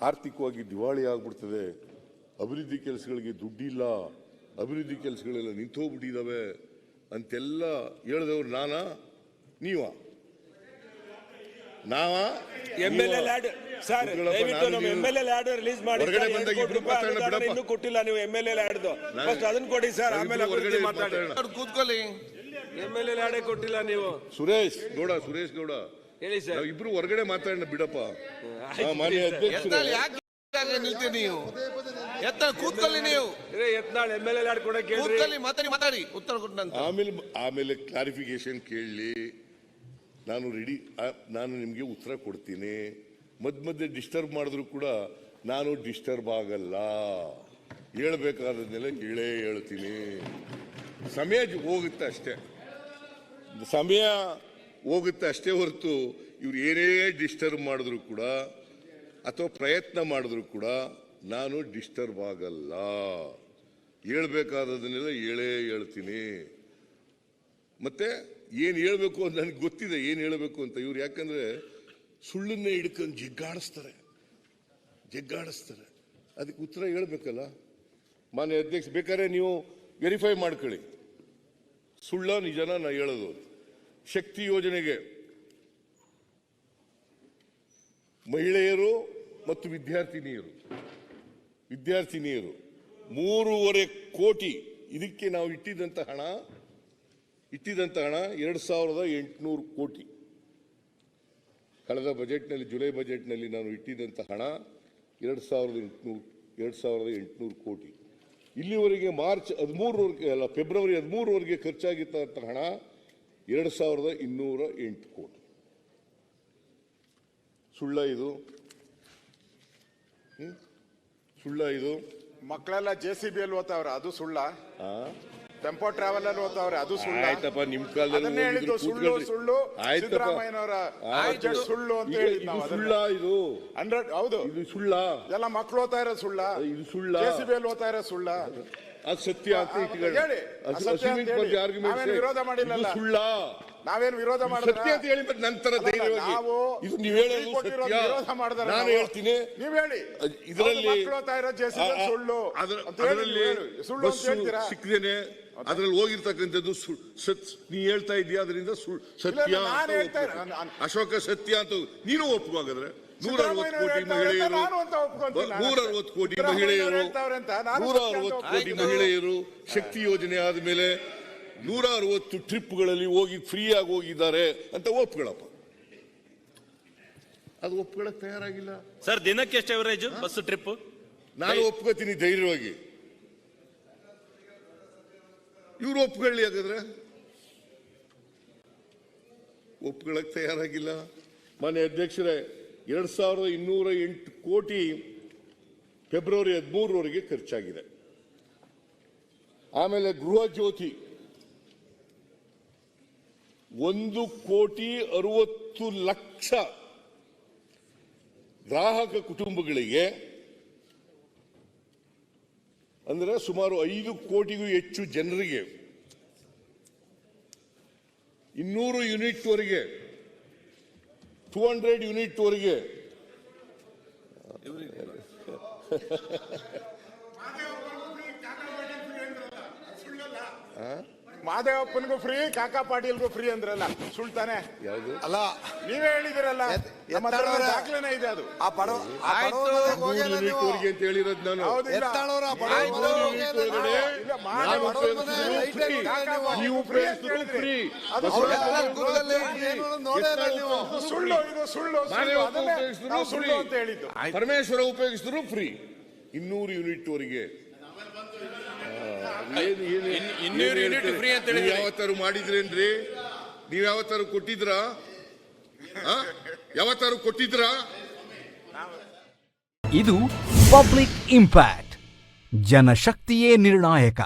ಆರ್ಥಿಕವಾಗಿ ದಿವಾಳಿ ಆಗ್ಬಿಡ್ತದೆ. ಅಭಿವೃದ್ಧಿ ಕೆಲಸಗಳಿಗೆ ದುಡ್ಡಿಲ್ಲ. ಅಭಿವೃದ್ಧಿ ಕೆಲಸಗಳೆಲ್ಲ ನಿಂತೋಗ್ಬಿಟ್ಟಿದ್ದಾವೆ ಅಂತೆಲ್ಲ ಹೇಳಿದವ್ರು ನಾನಾ? ನೀವ? ನಾವ? M L A lad sir ದಯವಿಟ್ಟು ನಮ್ಮ ಎಂ ನೀವು- ಎಲ್ ಎ ರಿಲೀಸ್ ಮಾಡಿ ಹೊರಗಡೆ ಬಂದಾಗ ಇಬ್ರು ಮಾತಾಡೋಣ ಬಿಡಪ್ಪ. ಇನ್ನೂ ಕೊಟ್ಟಿಲ್ಲ ನೀವು ಎಂ ಎಲ್ ಎ ಲ್ಯಾಡ್ದು. ಫಸ್ಟ್ ಅದನ್ನ ಕೊಡಿ ಸರ್ ಆಮೇಲೆ ಅಭಿವೃದ್ಧಿ ಹೊರಗಡೆ ಮಾತಾಡಿ. ಮಾತಾಡೋಣ. ಅವ್ರು ಕೂತ್ಕೊಳ್ಳಿ. ಎಂ ಎಲ್ ಎ ಲ್ಯಾಡೇ ಕೊಟ್ಟಿಲ್ಲ ನೀವು. ಸುರೇಶ್ ಗೌಡ ಸುರೇಶ್ ಗೌಡ. ಹೇಳಿ ಸರ್. ಇಬ್ರು ಹೊರಗಡೆ ಮಾತಾಡೋಣ ಬಿಡಪ್ಪ. ಮಾನ್ಯ ಎತ್ತಾಳ್ ಯಾಕೆ ಹಾಗೆ ನಿಲ್ತೀರಿ ನೀವು? ಎತ್ತಾಳ್ ಕೂತ್ಕೊಳ್ಳಿ ನೀವು. ಇರೇ Yatnal M L A lad ಕೊಡಕ್ಕೆ ಹೇಳ್ರಿ. ಕೂತ್ಕೊಳ್ಳಿ ಮಾತಾಡಿ ಮಾತಾಡಿ. ಉತ್ತರ ಕೊಟ್ಟಂತ ಆಮೇಲೆ ಆಮೇಲೆ ಕ್ಲಾರಿಫಿಕೇಶನ್ ಕೇಳಲಿ ನಾನು ರೆಡಿ ನಾನು ನಿಮಗೆ ಉತ್ತರ ಕೊಡ್ತೀನಿ. ಮಧ್ಯ ಮಧ್ಯೆ ಡಿಸ್ಟರ್ಬ್ ಮಾಡಿದ್ರು ಕೂಡ ನಾನು ಡಿಸ್ಟರ್ಬ್ ಆಗಲ್ಲ. ಹೇಳ್ಬೇಕಾದನ್ನೆಲ್ಲ ಹೇಳೇ ಹೇಳ್ತೀನಿ. ಸಮಯ ಹೋಗುತ್ತೆ ಅಷ್ಟೇ. ಸಮಯ ಹೋಗುತ್ತೆ ಅಷ್ಟೇ ಹೊರತು ಇವ್ರು ಏನೇ ಡಿಸ್ಟರ್ಬ್ ಮಾಡಿದ್ರು ಕೂಡ ಅಥವಾ ಪ್ರಯತ್ನ ಮಾಡಿದ್ರು ಕೂಡ ನಾನು ಡಿಸ್ಟರ್ಬ್ ಆಗಲ್ಲ. ಹೇಳ್ಬೇಕಾದದನ್ನೆಲ್ಲ ಹೇಳೇ ಹೇಳ್ತೀನಿ. ಮತ್ತೆ ಏನು ಹೇಳಬೇಕು ಅಂತ ನನಗೆ ಗೊತ್ತಿದೆ, ಏನು ಹೇಳಬೇಕು ಅಂತ. ಇವ್ರು ಯಾಕಂದ್ರೆ ಸುಳ್ಳನ್ನೇ ಹಿಡ್ಕೊಂಡು ಜಗ್ಗಾಡಿಸ್ತಾರೆ. ಜಗ್ಗಾಡಿಸ್ತಾರೆ. ಅದಕ್ಕೆ ಉತ್ತರ ಹೇಳ್ಬೇಕಲ್ಲ? ಮಾನ್ಯ ಅಧ್ಯಕ್ಷ, ಬೇಕಾದ್ರೆ ನೀವು ವೆರಿಫೈ ಮಾಡ್ಕೊಳ್ಳಿ. ಸುಳ್ಳ ನಿಜನ ನಾ ಹೇಳೋದು ಶಕ್ತಿ ಯೋಜನೆಗೆ ಮಹಿಳೆಯರು ಮತ್ತು ವಿದ್ಯಾರ್ಥಿನಿಯರು ವಿದ್ಯಾರ್ಥಿನಿಯರು ಮೂರುವರೆ ಕೋಟಿ ಇದಕ್ಕೆ ನಾವು ಇಟ್ಟಿದ್ದಂಥ ಹಣ ಇಟ್ಟಿದ್ದಂಥ ಹಣ ಎರಡು ಸಾವಿರದ ಎಂಟುನೂರು ಕೋಟಿ. ಕಳೆದ ಬಜೆಟ್ನಲ್ಲಿ, ಜುಲೈ ಬಜೆಟ್ನಲ್ಲಿ ನಾನು ಇಟ್ಟಿದ್ದಂಥ ಹಣ ಎರಡು ಸಾವಿರದ ಎಂಟುನೂರು, ಎರಡು ಸಾವಿರದ ಎಂಟುನೂರು ಕೋಟಿ. ಇಲ್ಲಿವರೆಗೆ ಮಾರ್ಚ್ ಹದಿಮೂರವರೆಗೆ ಅಲ್ಲ, ಫೆಬ್ರವರಿ ಹದಿಮೂರವರೆಗೆ ಖರ್ಚಾಗಿದ್ದಂಥ ಹಣ ಎರಡು ಸಾವಿರದ ಇನ್ನೂರ ಎಂಟು ಕೋಟಿ. ಸುಳ್ಳ ಇದು? ಸುಳ್ಳ ಇದು. ಮಕ್ಕಳೆಲ್ಲ ಜೆ ಸಿ ಬಿ ಅಲ್ಲಿ ಓದ್ತಾವ್ರೆ ಅದು ಸುಳ್ಳ. ಆ? ಟೆಂಪೋ ಟ್ರಾವೆಲ್ ಅಲ್ಲಿ ಓದ್ತಾವ್ರೆ ಅದು ಸುಳ್ಳ. ಆಯ್ತಪ್ಪ ನಿಮ್ ಕಾಲದಲ್ಲಿ ಹೇಳಿದ್ದು ಸುಳ್ಳು ಸುಳ್ಳು. ಆಯ್ತಪ್ಪ. ಸಿದ್ದರಾಮಯ್ಯನವರ. ಸುಳ್ಳು ಅಂತ ಹೇಳಿದ್ ನಾವು ಸುಳ್ಳ ಇದು. ಹಂಡ್ರೆಡ್ ಹೌದು. ಇದು ಸುಳ್ಳ. ಎಲ್ಲ ಮಕ್ಕಳು ಓದ್ತಾ ಇರೋ ಸುಳ್ಳ. ಇದು ಸುಳ್ಳ. ಜೆ ಸಿ ಬಿ ಅಲ್ಲಿ ಓದ್ತಾ ಇರೋ ಸುಳ್ಳ. ಅಂತ ಇಟ್ಕೊಳ್ಳಿ ಅಸತ್ಯ ಅಂತ say, ವಿರೋಧ ಸುಳ್ಳ. ನಾವೇನು ವಿರೋಧ ಸತ್ಯ ಅಂತ ಹೇಳಿ ಮತ್ತೆ ನಂತರ ಧೈರ್ಯವಾಗಿ ನಾವು ಇದು ನೀವು ಹೇಳೋದು ಸತ್ಯ. ವಿರೋಧ ಮಾಡಿದಾರೆ ನಾನು ಹೇಳ್ತೀನಿ. ನೀವ್ ಹೇಳಿ. ಇದರಲ್ಲಿ ಸುಳ್ಳು. ಅದರಲ್ಲಿ ಸುಳ್ಳು ಸಿಕ್ಕದೇನೆ ಅದ್ರಲ್ಲಿ ಹೋಗಿರ್ತಕ್ಕಂಥದ್ದು ಸತ್ ನೀ ಹೇಳ್ತಾ ಇದೀಯ ಅದರಿಂದ ಸು- ಸತ್ಯ. ಅಶೋಕ ಸತ್ಯ ಅಂತ ನೀನು ಒಪ್ಪುವಾಗದ್ರೆ ನೂರ ಅರವತ್ತು ಕೋಟಿ ಮಹಿಳೆಯರು. ನೂರ ಅರವತ್ತು ಕೋಟಿ ಮಹಿಳೆಯರು ಅಂತ ನೂರ ಅರವತ್ತು ಕೋಟಿ ಮಹಿಳೆಯರು ಶಕ್ತಿ ಯೋಜನೆ ಆದ್ಮೇಲೆ ನೂರ ಅರವತ್ತು ಟ್ರಿಪ್ಗಳಲ್ಲಿ ಹೋಗಿ ಫ್ರೀ ಆಗಿ ಹೋಗಿದ್ದಾರೆ ಅಂತ ಒಪ್ಗಳಪ್ಪ ಅದು ಒಪ್ಕೊಳ್ಳಕ್ ತಯಾರಾಗಿಲ್ಲ. ಸರ್ ದಿನಕ್ಕೆ ಎಷ್ಟು ಅವರೇಜ್ ಬಸ್ ಟ್ರಿಪ್ ನಾನು ಒಪ್ಕೋತೀನಿ ಧೈರ್ಯವಾಗಿ. ಇವ್ರು ಒಪ್ಕೊಳ್ಳಿ ಹಾಗಾದ್ರೆ. ಒಪ್ಕೊಳ್ಳಕ್ ತಯಾರಾಗಿಲ್ಲ. ಮಾನ್ಯ ಅಧ್ಯಕ್ಷರೇ ಎರಡ್ ಸಾವಿರದ ಇನ್ನೂರ ಎಂಟು ಕೋಟಿ ಫೆಬ್ರವರಿ ಹದಿಮೂರವರೆಗೆ ಖರ್ಚಾಗಿದೆ. ಆಮೇಲೆ ಗೃಹ ಜ್ಯೋತಿ ಒಂದು ಕೋಟಿ ಅರವತ್ತು ಲಕ್ಷ ಗ್ರಾಹಕ ಕುಟುಂಬಗಳಿಗೆ ಅಂದರೆ ಸುಮಾರು ಐದು ಕೋಟಿಗೂ ಹೆಚ್ಚು ಜನರಿಗೆ ಇನ್ನೂರು ಯೂನಿಟ್ ವರೆಗೆ ಟೂ ಹಂಡ್ರೆಡ್ ಯೂನಿಟ್ ವರೆಗೆ ಮಾದೇವಪ್ಪನಿಗೂ ಫ್ರೀ ಕಾಕಾ ಪಾಟೀಲ್ಗೂ ಫ್ರೀ ಅಂದ್ರಲ್ಲ ಸುಳ್ತಾನೆ ಯಾವುದು ಅಲ್ಲ ನೀವೇ ಹೇಳಿದಿರಲ್ಲ ನಮ್ಮ ಹತ್ರ ಎತ್ತಾಳವ್ರೆ. ದಾಖಲೆನೇ ಇದೆ ಅದು ಆ ಪಡವ ಆ ಆಯ್ತು. ಬಡವ್ರ ಮನೆಗೆ ನೂರು ನೀವು. ವರೆಗೆ ಅಂತ ಹೇಳಿರೋದು ನಾನು ಹೌದಿಲ್ಲ ಎತ್ತಾಳವ್ರ ಆ ಬಡವ್ರ ಆಯ್ತು. ಮನೆಗೆ ನೂರು ನೀವು. ಒಳಗಡೆ ಇಲ್ಲ, ಮಾಡಿ ನಾನು ಬಡವ್ರ ಉಪಯೋಗಿಸಿದ್ರು ಮನೆ free. ಲೈಟ್ ಹಾಕಿ ನೀವು ಉಪಯೋಗಿಸಿದ್ರು ಫ್ರೀ ಅದು ಅವ್ರು ಸುಳ್ಳು. ಎಲ್ಲ ಗುರುಗಳಲ್ಲಿ ಏನು ನೋಡೇ ಇಲ್ಲ ನೀವು ಇದು ಸುಳ್ಳು ಇದು ಸುಳ್ಳು ಸುಳ್ಳು ಮಾದೇವಪ್ಪ ಅದನ್ನೇ ಉಪಯೋಗಿಸಿದ್ರು ನಾವು ಸುಳ್ಳು free. ಅಂತ ಹೇಳಿದ್ದು ಪರಮೇಶ್ವರ ಉಪಯೋಗಿಸಿದ್ರು ಫ್ರೀ ಇನ್ನೂರು ಯೂನಿಟ್ ವರೆಗೆ ಇನ್ನೂರು ಫ್ರೀ ಅಂತ ಹೇಳಿದ್ರಿ. ಯಾವತ್ತಾರು ಮಾಡಿದ್ರೇನ್ರಿ? ನೀವ್ ಯಾವತ್ತಾರು ಕೊಟ್ಟಿದ್ರಾ? ಯಾವತ್ತಾರು ಕೊಟ್ಟಿದ್ರಾ? ಇದು ಪಬ್ಲಿಕ್ ಇಂಪ್ಯಾಕ್ಟ್ ಜನಶಕ್ತಿಯೇ ನಿರ್ಣಾಯಕ.